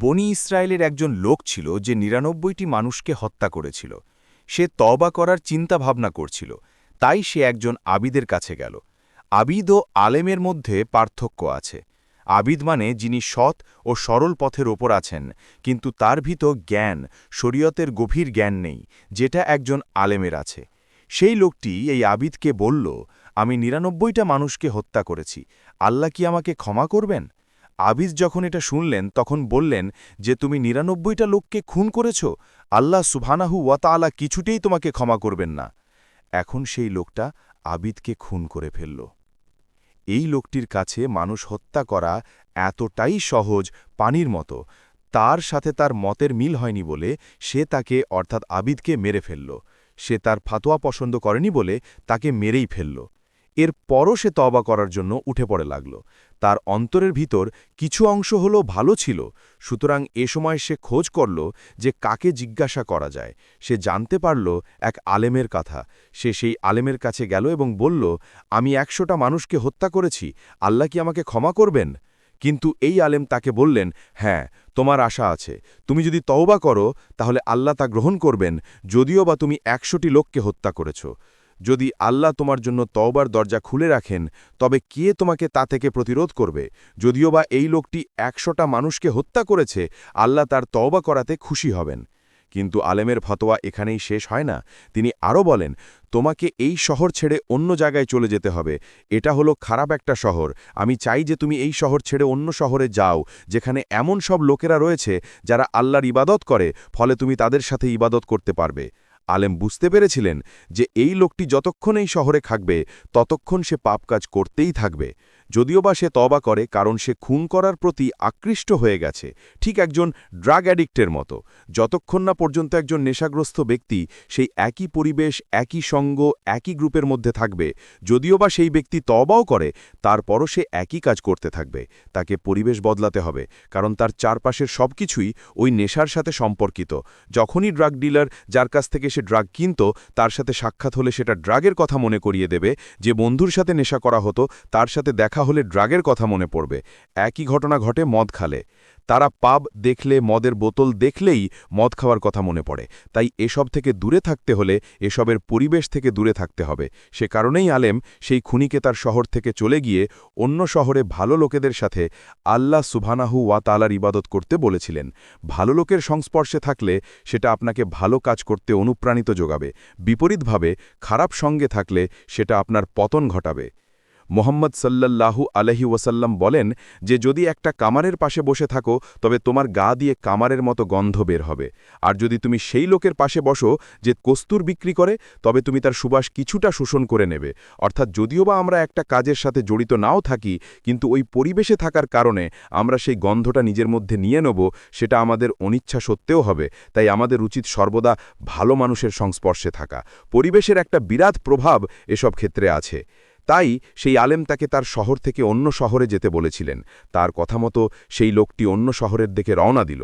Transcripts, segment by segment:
বনি ইসরায়েলের একজন লোক ছিল যে নিরানব্বইটি মানুষকে হত্যা করেছিল। সে তবা করার চিন্তা ভাবনা করছিল। তাই সে একজন আবিদের কাছে গেল। আবিদ ও আলেমের মধ্যে পার্থক্য আছে। আবিদ মানে যিনি সৎ ও সরল পথের ওপর আছেন, কিন্তু তার ভিতর জ্ঞান, শরীয়তের গভীর জ্ঞান নেই, যেটা একজন আলেমের আছে। সেই লোকটি এই আবিদকে বলল, আমি নিরানব্বইটা মানুষকে হত্যা করেছি। আল্লাহ কি আমাকে ক্ষমা করবেন? আবিজ যখন এটা শুনলেন, তখন বললেন যে, তুমি নিরানব্বইটা লোককে খুন করেছ? আল্লাহ সুবহানাহু ওয়াতালা কিছুতেই তোমাকে ক্ষমা করবেন না। এখন সেই লোকটা আবিদকে খুন করে ফেলল। এই লোকটির কাছে মানুষ হত্যা করা এতটাই সহজ, পানির মতো। তার সাথে তার মতের মিল হয়নি বলে সে তাকে, অর্থাৎ আবিদকে মেরে ফেলল। সে তার ফাতোয়া পছন্দ করেনি বলে তাকে মেরেই ফেলল। এর পরও সে তবা করার জন্য উঠে পড়ে লাগল। তার অন্তরের ভিতর কিছু অংশ হল ভালো ছিল, সুতরাং এ সময় সে খোঁজ করল যে কাকে জিজ্ঞাসা করা যায়। সে জানতে পারল এক আলেমের কথা। সে সেই আলেমের কাছে গেল এবং বলল, আমি একশোটা মানুষকে হত্যা করেছি, আল্লাহ কি আমাকে ক্ষমা করবেন? কিন্তু এই আলেম তাকে বললেন হ্যাঁ তোমার আশা আছে। তুমি যদি তওবা করো, তাহলে আল্লাহ তা গ্রহণ করবেন, যদিও বা তুমি একশোটি লোককে হত্যা করেছ। যদি আল্লাহ তোমার জন্য তওবার দরজা খুলে রাখেন, তবে কে তোমাকে তা থেকে প্রতিরোধ করবে? যদিও বা এই লোকটি একশোটা মানুষকে হত্যা করেছে, আল্লাহ তার তওবা করাতে খুশি হবেন। কিন্তু আলেমের ফতোয়া এখানেই শেষ হয় না। তিনি আরও বলেন, তোমাকে এই শহর ছেড়ে অন্য জায়গায় চলে যেতে হবে। এটা হলো খারাপ একটা শহর। আমি চাই যে তুমি এই শহর ছেড়ে অন্য শহরে যাও, যেখানে এমন সব লোকেরা রয়েছে যারা আল্লাহর ইবাদত করে, ফলে তুমি তাদের সাথে ইবাদত করতে পারবে। আলেম বুঝতে পেরেছিলেন যে এই লোকটি যতক্ষণ এই শহরে থাকবে, ততক্ষণ সে পাপ কাজ করতেই থাকবে। যদিও বা সে তবা করে কারণ সে খুন করার প্রতি আকৃষ্ট হয়ে গেছে, ঠিক একজন ড্রাগ অ্যাডিক্টের মতো। যতক্ষণ না পর্যন্ত একজন নেশাগ্রস্ত ব্যক্তি সেই একই পরিবেশ, একই সঙ্গ, একই গ্রুপের মধ্যে থাকবে, যদিও বা সেই ব্যক্তি তবাও করে, তারপরও সে একই কাজ করতে থাকবে। তাকে পরিবেশ বদলাতে হবে, কারণ তার চারপাশের সব কিছুই ওই নেশার সাথে সম্পর্কিত। যখনই ড্রাগ ডিলার যার কাছ থেকে সে ড্রাগ কিনত, তার সাথে সাক্ষাৎ হলে সেটা ড্রাগের কথা মনে করিয়ে দেবে, যে বন্ধুর সাথে নেশা করা হতো, তার সাথে দেখা দেখা হলে ড্রাগের কথা মনে পড়বে। একই ঘটনা ঘটে মদ খালে। তারা পাব দেখলে, মদের বোতল দেখলেই মদ খাওয়ার কথা মনে পড়ে। তাই এসব থেকে দূরে থাকতে হলে এসবের পরিবেশ থেকে দূরে থাকতে হবে। সে কারণেই আলেম সেই খুনিকে তার শহর থেকে চলে গিয়ে অন্য শহরে ভালো লোকেদের সাথে আল্লাহ সুবহানাহু ওয়া তালার ইবাদত করতে বলেছিলেন। ভালো লোকের সংস্পর্শে থাকলে সেটা আপনাকে ভালো কাজ করতে অনুপ্রাণিত যোগাবে। বিপরীতভাবে, খারাপ সঙ্গে থাকলে সেটা আপনার পতন ঘটাবে। মোহাম্মদ সাল্লাল্লাহু আলহি ওয়াসাল্লাম বলেন যে, যদি একটা কামারের পাশে বসে থাকো, তবে তোমার গা দিয়ে কামারের মতো গন্ধ বের হবে। আর যদি তুমি সেই লোকের পাশে বসো যে কস্তুর বিক্রি করে, তবে তুমি তার সুবাস কিছুটা শোষণ করে নেবে। অর্থাৎ যদিও বা আমরা একটা কাজের সাথে জড়িত নাও থাকি, কিন্তু ওই পরিবেশে থাকার কারণে আমরা সেই গন্ধটা নিজের মধ্যে নিয়ে নেব, সেটা আমাদের অনিচ্ছা সত্ত্বেও হবে। তাই আমাদের উচিত সর্বদা ভালো মানুষের সংস্পর্শে থাকা। পরিবেশের একটা বিরাট প্রভাব এসব ক্ষেত্রে আছে। তাই সেই আলেম তাকে তার শহর থেকে অন্য শহরে যেতে বলেছিলেন। তার কথা মতো সেই লোকটি অন্য শহরের দিকে রওনা দিল।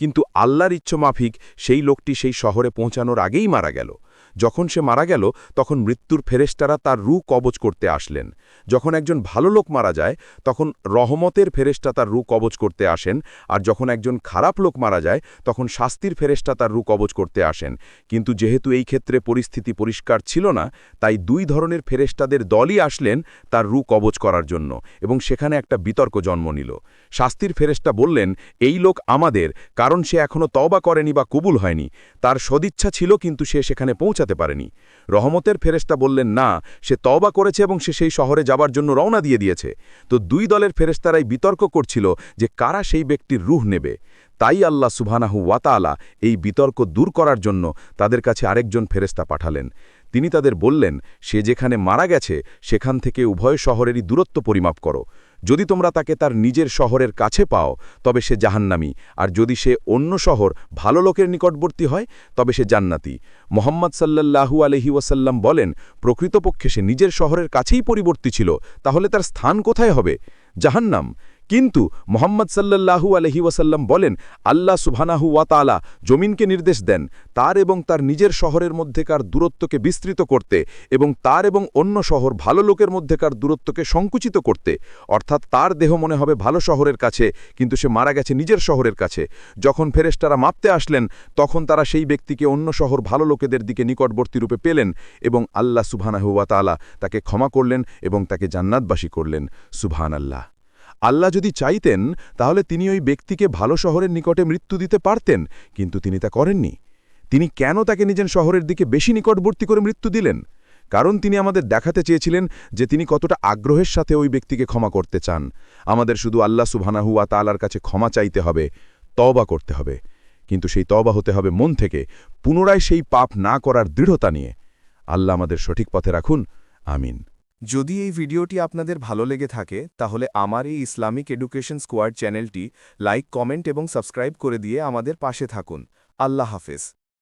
কিন্তু আল্লাহর ইচ্ছমাফিক সেই লোকটি সেই শহরে পৌঁছানোর আগেই মারা গেল। যখন সে মারা গেল, তখন মৃত্যুর ফেরেস্তারা তার রু কবচ করতে আসলেন। যখন একজন ভালো লোক মারা যায়, তখন রহমতের ফেরেস্তা তার রু কবচ করতে আসেন, আর যখন একজন খারাপ লোক মারা যায়, তখন শাস্তির ফেরেস্তা তার রু কবচ করতে আসেন। কিন্তু যেহেতু এই ক্ষেত্রে পরিস্থিতি পরিষ্কার ছিল না, তাই দুই ধরনের ফেরেস্তাদের দলই আসলেন তার রু কবচ করার জন্য, এবং সেখানে একটা বিতর্ক জন্ম নিল। শাস্তির ফেরেস্তা বললেন, এই লোক আমাদের, কারণ সে এখনও তবা করেনি বা কবুল হয়নি। তার সদিচ্ছা ছিল কিন্তু সে সেখানে পৌঁছাতে পারেনি। রহমতের ফেরেস্তা বললেন, না, সে তওবা করেছে এবং সে সেই শহরে যাবার জন্য রওনা দিয়ে দিয়েছে। তো দুই দলের ফেরেস্তারাই বিতর্ক করছিল যে কারা সেই ব্যক্তির রুহ নেবে। তাই আল্লাহ সুবহানাহু ওয়াতালা এই বিতর্ক দূর করার জন্য তাদের কাছে আরেকজন ফেরেস্তা পাঠালেন। তিনি তাদের বললেন, সে যেখানে মারা গেছে, সেখান থেকে উভয় শহরেরই দূরত্ব পরিমাপ করো। যদি তোমরা তাকে তার নিজের শহরের কাছে পাও, তবে সে জাহান্নামি। আর যদি সে অন্য শহর ভালো লোকের নিকটবর্তী হয়, তবে সে জান্নাতি। মোহাম্মদ সাল্লাল্লাহু আলহি ওয়াসাল্লাম বলেন, প্রকৃতপক্ষে সে নিজের শহরের কাছেই পরিবর্তী ছিল, তাহলে তার স্থান কোথায় হবে? জাহান্নাম। কিন্তু মোহাম্মদ সাল্লাল্লাহু আলহি ওয়াসাল্লাম বলেন, আল্লাহ সুবহানাহু ওয়া তাআলা জমিনকে নির্দেশ দেন তার এবং তার নিজের শহরের মধ্যেকার দূরত্বকে বিস্তৃত করতে এবং তার এবং অন্য শহর ভালো লোকের মধ্যেকার দূরত্বকে সংকুচিত করতে। অর্থাৎ তার দেহ মনে হবে ভালো শহরের কাছে, কিন্তু সে মারা গেছে নিজের শহরের কাছে। যখন ফেরেশতারা মাপতে আসলেন, তখন তারা সেই ব্যক্তিকে অন্য শহর ভালো লোকেদের দিকে নিকটবর্তী রূপে পেলেন এবং আল্লাহ সুবহানাহু ওয়া তাআলা তাকে ক্ষমা করলেন এবং তাকে জান্নাতবাসী করলেন। সুবহান আল্লাহ আল্লাহ যদি চাইতেন, তাহলে তিনি ওই ব্যক্তিকে ভালো শহরের নিকটে মৃত্যু দিতে পারতেন, কিন্তু তিনি তা করেননি। তিনি কেন তাকে নিজের শহরের দিকে বেশি নিকটবর্তী করে মৃত্যু দিলেন? কারণ তিনি আমাদের দেখাতে চেয়েছিলেন যে তিনি কতটা আগ্রহের সাথে ওই ব্যক্তিকে ক্ষমা করতে চান। আমাদের শুধু আল্লাহ সুবহানাহুয়া তালার কাছে ক্ষমা চাইতে হবে, তওবা করতে হবে। কিন্তু সেই তওবা হতে হবে মন থেকে, পুনরায় সেই পাপ না করার দৃঢ়তা নিয়ে। আল্লাহ আমাদের সঠিক পথে রাখুন। আমিন। যদি এই ভিডিওটি আপনাদের ভালো লেগে থাকে, তাহলে আমার এই ইসলামিক এডুকেশন স্কোয়াড চ্যানেলটি লাইক, কমেন্ট এবং সাবস্ক্রাইব করে দিয়ে আমাদের পাশে থাকুন। আল্লাহ হাফেজ।